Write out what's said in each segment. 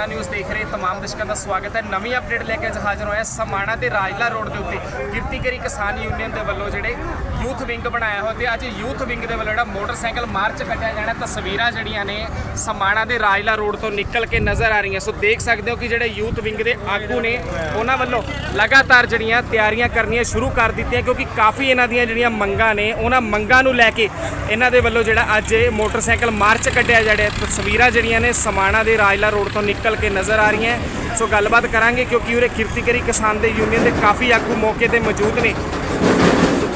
Samana news ਦੇਖ ਰਹੇ ਤਮਾਮ ਦਰਸ਼ਕਾਂ ਦਾ ਸਵਾਗਤ ਹੈ। ਨਵੀਂ ਅਪਡੇਟ ਲੈ ਕੇ ਅੱਜ ਹਾਜ਼ਰ ਹੋਇਆ ਸਮਾਣਾ ਦੇ ਰਾਜਲਾ ਰੋਡ ਦੇ ਉੱਤੇ। ਕਿਰਤੀਗਰੀ ਕਿਸਾਨ ਯੂਨੀਅਨ ਦੇ ਵੱਲੋਂ ਜਿਹੜੇ ਯੂਥ ਵਿੰਗ ਬਣਾਇਆ ਹੋਇਆ ਤੇ ਅੱਜ ਯੂਥ ਵਿੰਗ ਦੇ ਵੱਲੋਂ ਜਿਹੜਾ ਮੋਟਰਸਾਈਕਲ ਮਾਰਚ ਕੱਢਿਆ ਜਾਣਾ, ਤਸਵੀਰਾਂ ਜਿਹੜੀਆਂ ਨੇ ਸਮਾਣਾ ਦੇ ਰਾਜਲਾ ਰੋਡ ਤੋਂ ਨਿਕਲ ਕੇ ਨਜ਼ਰ ਆ ਰਹੀਆਂ। ਸੋ ਦੇਖ ਸਕਦੇ ਹੋ ਕਿ ਜਿਹੜੇ ਯੂਥ ਵਿੰਗ ਦੇ ਆਗੂ ਨੇ, ਉਹਨਾਂ ਵੱਲੋਂ ਲਗਾਤਾਰ ਜਿਹੜੀਆਂ ਤਿਆਰੀਆਂ ਕਰਨੀਆਂ ਸ਼ੁਰੂ ਕਰ ਦਿੱਤੀਆਂ ਕਿਉਂਕਿ ਕਾਫੀ ਇਹਨਾਂ ਦੀਆਂ ਜਿਹੜੀਆਂ ਮੰਗਾਂ ਨੇ, ਉਹਨਾਂ ਮੰਗਾਂ ਨੂੰ ਲੈ ਕੇ ਇਹਨਾਂ ਦੇ ਵੱਲੋਂ ਜਿਹੜਾ ਅੱਜ ਮੋਟਰਸਾਈਕਲ ਮਾਰਚ ਕੱਢਿਆ ਜਾ ਰਿਹਾ ਤਸਵੀਰਾਂ ਜਿਹੜੀਆਂ ਨੇ ਸਮਾਣਾ ਦੇ ਰਾਜਲਾ ਰੋਡ ਤੋਂ ਨਿਕਲ ਕੇ ਨਜ਼ਰ ਆ ਰਹੀਆਂ ਸੋ ਗੱਲਬਾਤ ਕਰਾਂਗੇ ਕਿਉਂਕਿ ਉਰੇ ਕਿਰਤੀਗਰੀ ਕਿਸਾਨ ਦੇ ਯੂਨੀਅਨ ਦੇ ਕਾਫੀ ਆਗੂ ਮੌਕੇ ਤੇ ਮੌਜੂਦ ਨੇ।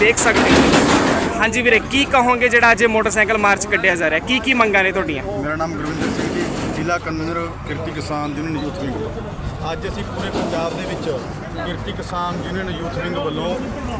ਦੇਖ ਸਕਦੇ ਹੋ। ਹਾਂਜੀ ਵੀਰੇ, ਕੀ ਕਹੋਗੇ ਜਿਹੜਾ ਅੱਜ ਮੋਟਰਸਾਈਕਲ ਮਾਰਚ ਕੱਢਿਆ ਜਾ ਰਿਹਾ? ਕੀ ਕੀ ਮੰਗਾਂ ਨੇ ਤੁਹਾਡੀਆਂ? ਮੇਰਾ ਨਾਮ ਗੁਰਵਿੰਦਰ ਸਿੰਘ ਜ਼ਿਲ੍ਹਾ convener Kirti Kisan union youth wing ਅੱਜ ਅਸੀਂ ਪੂਰੇ ਪੰਜਾਬ ਦੇ ਵਿੱਚ Kirti Kisan union youth wing ਵੱਲੋਂ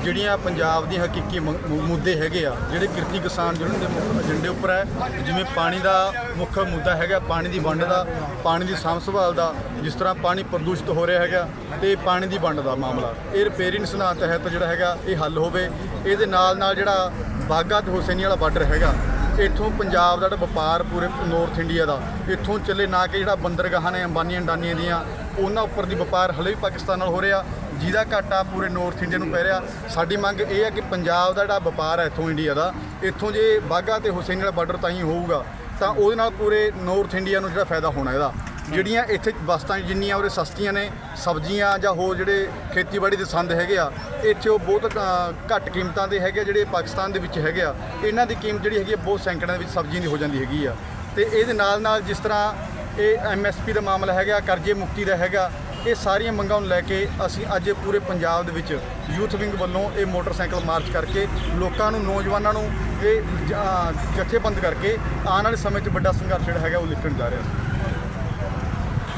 ਜਿਹੜੀਆਂ ਪੰਜਾਬ ਦੀ ਹਕੀਕੀ ਮ- ਮੁੱਦੇ ਹੈਗੇ ਆ, ਜਿਹੜੇ ਕਿਰਤੀ ਕਿਸਾਨ ਯੂਨੀਅਨ ਦੇ ਮੁੱਖ ਏਜੰਡੇ ਉੱਪਰ ਹੈ, ਜਿਵੇਂ ਪਾਣੀ ਦਾ ਮੁੱਖ ਮੁੱਦਾ ਹੈਗਾ, ਪਾਣੀ ਦੀ ਵੰਡ ਦਾ, ਪਾਣੀ ਦੀ ਸਾਂਭ ਸੰਭਾਲ ਦਾ, ਜਿਸ ਤਰ੍ਹਾਂ ਪਾਣੀ ਪ੍ਰਦੂਸ਼ਿਤ ਹੋ ਰਿਹਾ ਹੈਗਾ, ਤੇ ਪਾਣੀ ਦੀ ਵੰਡ ਦਾ ਮਾਮਲਾ। ਇਹ ਰਿਪੇਅਰਿੰਗ ਸਿਧਾਂਤ ਤਹਿਤ ਜਿਹੜਾ ਹੈਗਾ, ਇਹ ਹੱਲ ਹੋਵੇ। ਇਹਦੇ ਨਾਲ ਨਾਲ ਜਿਹੜਾ ਬਾਗਾ ਤੇ ਹੁਸੈਨੀ ਵਾਲਾ ਬਾਰਡਰ ਹੈਗਾ ਇੱਥੋਂ ਪੰਜਾਬ ਦਾ ਜਿਹੜਾ ਵਪਾਰ ਪੂਰੇ ਨਾਰਥ ਇੰਡੀਆ ਦਾ, ਇੱਥੋਂ ਚੱਲੇ ਨਾ ਕਿ ਜਿਹੜਾ ਬੰਦਰਗਾਹਾਂ ਨੇ ਅੰਬਾਨੀਆਂ ਅੰਡਾਨੀਆਂ ਦੀਆਂ, ਉਹਨਾਂ ਉੱਪਰ ਦੀ ਵਪਾਰ ਹਲੇ ਵੀ ਪਾਕਿਸਤਾਨ ਨਾਲ ਹੋ ਰਿਹਾ, ਜਿਹਦਾ ਘਾਟਾ ਪੂਰੇ ਨਾਰਥ ਇੰਡੀਆ ਨੂੰ ਪੈ ਰਿਹਾ। ਸਾਡੀ ਮੰਗ ਇਹ ਹੈ ਕਿ ਪੰਜਾਬ ਦਾ ਜਿਹੜਾ ਵਪਾਰ ਹੈ ਇੱਥੋਂ ਇੰਡੀਆ ਦਾ, ਇੱਥੋਂ ਜੇ ਬਾਗਾ ਤੇ ਹੁਸੈਨ ਵਾਲਾ ਬਾਰਡਰ ਤਾਂ ਹੀ ਹੋਊਗਾ, ਤਾਂ ਉਹਦੇ ਨਾਲ ਪੂਰੇ ਨਾਰਥ ਇੰਡੀਆ ਨੂੰ ਜਿਹੜਾ ਫਾਇਦਾ ਹੋਣਾ ਇਹਦਾ। ਜਿਹੜੀਆਂ ਇੱਥੇ ਵਸਤਾਂ ਜਿੰਨੀਆਂ ਉਰੇ ਸਸਤੀਆਂ ਨੇ ਸਬਜ਼ੀਆਂ ਜਾਂ ਹੋਰ ਜਿਹੜੇ ਖੇਤੀਬਾੜੀ ਦੇ ਸੰਦ ਹੈਗੇ ਆ ਇੱਥੇ ਉਹ ਬਹੁਤ ਅ, ਘੱਟ ਕੀਮਤਾਂ ਦੇ ਹੈਗੇ ਆ, ਜਿਹੜੇ ਪਾਕਿਸਤਾਨ ਦੇ ਵਿੱਚ ਹੈਗੇ ਆ। ਇਹਨਾਂ ਦੀ ਕੀਮਤ ਜਿਹੜੀ ਹੈਗੀ ਆ ਬਹੁਤ ਸੈਂਕੜਿਆਂ ਦੇ ਵਿੱਚ ਸਬਜ਼ੀਆਂ ਦੀ ਹੋ ਜਾਂਦੀ ਹੈਗੀ ਆ। ਤੇ ਇਹਦੇ ਨਾਲ ਨਾਲ ਜਿਸ ਤਰ੍ਹਾਂ ਇਹ ਐਮਐਸਪੀ ਦਾ ਮਾਮਲਾ ਹੈਗਾ ਕਰਜ਼ੇ ਮੁਕਤੀ ਦਾ ਹੈਗਾ ਇਹ ਸਾਰੀਆਂ ਮੰਗਾਂ ਨੂੰ ਲੈ ਕੇ ਅਸੀਂ ਅੱਜ ਪੂਰੇ ਪੰਜਾਬ ਦੇ ਵਿੱਚ ਯੂਥ ਵਿੰਗ ਵੱਲੋਂ ਇਹ ਮੋਟਰਸਾਈਕਲ ਮਾਰਚ ਕਰਕੇ ਲੋਕਾਂ ਨੂੰ ਨੌਜਵਾਨਾਂ ਨੂੰ ਇਹ ਜ- ਅ, ਜਥੇਬੰਦ ਕਰਕੇ ਆਉਣ ਵਾਲੇ ਸਮੇਂ 'ਚ ਵੱਡਾ ਸੰਘਰਸ਼ ਜਿਹੜਾ ਹੈਗਾ ਉਹ ਲਿਖਣ ਜਾ ਰਿਹਾ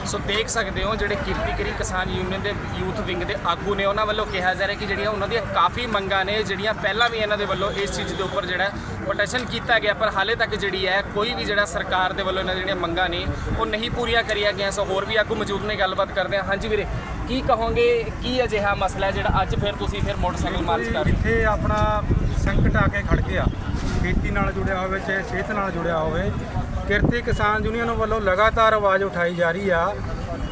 ਸੋ ਦੇਖ ਸਕਦੇ ਹੋ ਜਿਹੜੇ ਕਿਰਤੀਗਰੀ ਕਿਸਾਨ ਯੂਨੀਅਨ ਦੇ ਯੂਥ ਵਿੰਗ ਦੇ ਆਗੂ ਨੇ, ਉਹਨਾਂ ਵੱਲੋਂ ਕਿਹਾ ਜਾ ਰਿਹਾ ਕਿ ਜਿਹੜੀਆਂ ਉਹਨਾਂ ਦੀਆਂ ਕਾਫੀ ਮੰਗਾਂ ਨੇ, ਜਿਹੜੀਆਂ ਪਹਿਲਾਂ ਵੀ ਇਹਨਾਂ ਦੇ ਵੱਲੋਂ ਇਸ ਚੀਜ਼ ਦੇ ਉੱਪਰ ਜਿਹੜਾ ਪ੍ਰੋਟੈਸ਼ਨ ਕੀਤਾ ਗਿਆ, ਪਰ ਹਾਲੇ ਤੱਕ ਜਿਹੜੀ ਹੈ ਕੋਈ ਵੀ ਜਿਹੜਾ ਸਰਕਾਰ ਦੇ ਵੱਲੋਂ ਇਹਨਾਂ ਜਿਹੜੀਆਂ ਮੰਗਾਂ ਨੇ, ਉਹ ਨਹੀਂ ਪੂਰੀਆਂ ਕਰੀਆਂ ਗਈਆਂ। ਸੋ ਹੋਰ ਵੀ ਆਗੂ ਮੌਜੂਦ ਨੇ, ਗੱਲਬਾਤ ਕਰਦੇ ਹਾਂ। ਹਾਂਜੀ ਵੀਰੇ ਕੀ ਕਹੋਗੇ? ਕੀ ਅਜਿਹਾ ਮਸਲਾ ਜਿਹੜਾ ਅੱਜ ਫਿਰ ਤੁਸੀਂ ਫਿਰ ਮੋਟਰਸਾਈਕਲ ਮਾਰਚ ਕਰ ਰਹੇ ਹੋ? ਇੱਥੇ ਆਪਣਾ ਸੰਕਟ ਆ ਕੇ ਖੜ ਗਿਆ। ਖੇਤੀ ਨਾਲ ਜੁੜਿਆ ਹੋਵੇ ਚਾਹੇ ਸਿਹਤ ਨਾਲ ਜੁੜਿਆ ਹੋਵੇ। ਕਿਰਤੀ ਕਿਸਾਨ ਯੂਨੀਅਨ ਵੱਲੋਂ ਲਗਾਤਾਰ ਆਵਾਜ਼ ਉਠਾਈ ਜਾ ਰਹੀ ਆ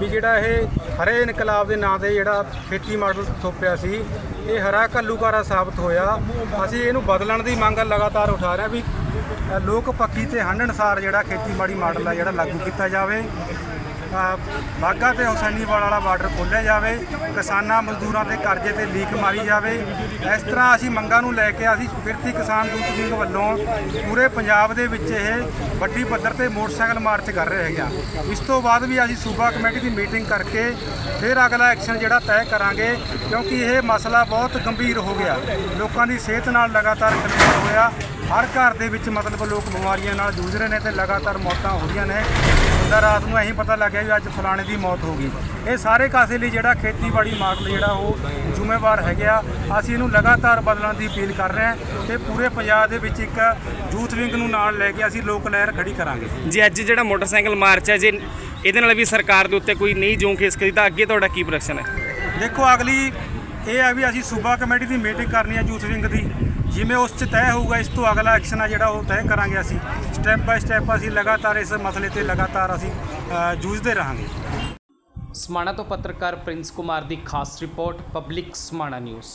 ਵੀ ਜਿਹੜਾ ਇਹ ਹਰੇ ਇਨਕਲਾਬ ਦੇ ਨਾਂ ਤੇ ਜਿਹੜਾ ਖੇਤੀ ਮਾਡਲ ਥੋਪਿਆ ਸੀ, ਇਹ ਹਰਾ ਘੱਲੂਕਾਰਾ ਸਾਬਤ ਹੋਇਆ। ਅਸੀਂ ਇਹਨੂੰ ਬਦਲਣ ਦੀ ਮੰਗ ਲਗਾਤਾਰ ਉਠਾ ਰਹੇ ਹਾਂ ਵੀ ਲੋਕ ਪੱਖੀ ਤੇ ਹੰਡ ਅਨੁਸਾਰ ਜਿਹੜਾ ਖੇਤੀਬਾੜੀ ਮਾਡਲ ਆ ਜਿਹੜਾ ਲਾਗੂ ਕੀਤਾ ਜਾਵੇ। ਬਾਗਾ ਤੇ ਹੁਸੈਨੀਵਾਲ ਵਾਲਾ ਬਾਰਡਰ ਖੋਲ੍ਹਿਆ ਜਾਵੇ, ਕਿਸਾਨਾਂ ਮਜ਼ਦੂਰਾਂ ਦੇ ਕਰਜ਼ੇ ਤੇ ਲੀਕ ਮਾਰੀ ਜਾਵੇ। ਇਸ ਤਰ੍ਹਾਂ ਅਸੀਂ ਮੰਗਾਂ ਨੂੰ ਲੈ ਕੇ ਅਸੀਂ ਫਿਰਤੀ ਕਿਸਾਨ ਯੂਥ ਵਿੰਗ ਵੱਲੋਂ ਪੂਰੇ ਪੰਜਾਬ ਦੇ ਵਿੱਚ ਇਹ ਵੱਡੀ ਪੱਧਰ ਤੇ ਮੋਟਰਸਾਈਕਲ ਮਾਰਚ ਕਰ ਰਹੇ ਹੈਗੇ ਇਸ ਤੋਂ ਬਾਅਦ ਵੀ ਅਸੀਂ ਸੂਬਾ ਕਮੇਟੀ ਦੀ ਮੀਟਿੰਗ ਕਰਕੇ ਫਿਰ ਅਗਲਾ ਐਕਸ਼ਨ ਜਿਹੜਾ ਤੈਅ ਕਰਾਂਗੇ, ਕਿਉਂਕਿ ਇਹ ਮਸਲਾ ਬਹੁਤ ਗੰਭੀਰ ਹੋ ਗਿਆ। ਲੋਕਾਂ ਦੀ ਸਿਹਤ ਨਾਲ ਲਗਾਤਾਰ ਖਿਲਵਾੜ ਹੋਇਆ। ਹਰ ਘਰ ਦੇ ਵਿੱਚ ਮਤਲਬ ਲੋਕ ਬਿਮਾਰੀਆਂ ਨਾਲ ਜੂਝ ਰਹੇ ਨੇ ਤੇ ਲਗਾਤਾਰ ਮੌਤਾਂ ਹੋ ਰਹੀਆਂ ਨੇ। ਬੰਦਾ ਰਾਤ ਨੂੰ ਇਹੀ ਪਤਾ ਲੱਗਿਆ ਵੀ ਅੱਜ ਫਲਾਣੇ ਦੀ ਮੌਤ ਹੋ ਗਈ। ਇਹ ਸਾਰੇ ਕਾਸੇ ਲਈ ਜਿਹੜਾ ਖੇਤੀਬਾੜੀ ਮਾਡਲ ਜਿਹੜਾ ਉਹ ਜ਼ਿੰਮੇਵਾਰ ਹੈਗੇ ਅਸੀਂ ਇਹਨੂੰ ਲਗਾਤਾਰ ਬਦਲਣ ਦੀ ਅਪੀਲ ਕਰ ਰਹੇ ਹਾਂ ਤੇ ਪੂਰੇ ਪੰਜਾਬ ਦੇ ਵਿੱਚ ਇੱਕ ਯੂਥ ਵਿੰਗ ਨੂੰ ਨਾਲ ਲੈ ਕੇ ਅਸੀਂ ਲੋਕ ਲਹਿਰ ਖੜੀ ਕਰਾਂਗੇ। ਜੀ ਅੱਜ ਜਿਹੜਾ ਮੋਟਰਸਾਈਕਲ ਮਾਰਚ ਹੈ ਜੇ ਇਹਦੇ ਨਾਲ ਵੀ ਸਰਕਾਰ ਦੇ ਉੱਤੇ ਕੋਈ ਨਹੀਂ ਜੂੰ ਖੇਸ ਕਰੀ ਤਾਂ ਅੱਗੇ ਤੁਹਾਡਾ ਕੀ ਪ੍ਰੋਡਕਸ਼ਨ ਹੈ? ਦੇਖੋ ਅਗਲੀ ਇਹ ਆ ਵੀ ਅਸੀਂ ਸੂਬਾ ਕਮੇਟੀ ਦੀ ਮੀਟਿੰਗ ਕਰਨੀ ਹੈ ਯੂਥ ਵਿੰਗ ਦੀ, ਜਿਵੇਂ ਉਸ 'ਚ ਤੈਅ ਹੋਊਗਾ, ਇਸ ਤੋਂ ਅਗਲਾ ਐਕਸ਼ਨ ਆ ਜਿਹੜਾ ਉਹ ਤੈਅ ਕਰਾਂਗੇ ਅਸੀਂ। ਸਟੈਪ ਬਾਈ ਸਟੈਪ ਅਸੀਂ ਲਗਾਤਾਰ ਇਸ ਮਸਲੇ ਤੇ ਲਗਾਤਾਰ ਅਸੀਂ ਜੂਝਦੇ ਰਹਾਂਗੇ। ਸਮਾਣਾ ਤੋਂ ਪੱਤਰਕਾਰ ਪ੍ਰਿੰਸ ਕੁਮਾਰ ਦੀ ਖਾਸ ਰਿਪੋਰਟ ਪਬਲਿਕ ਸਮਾਣਾ ਨਿਊਜ਼।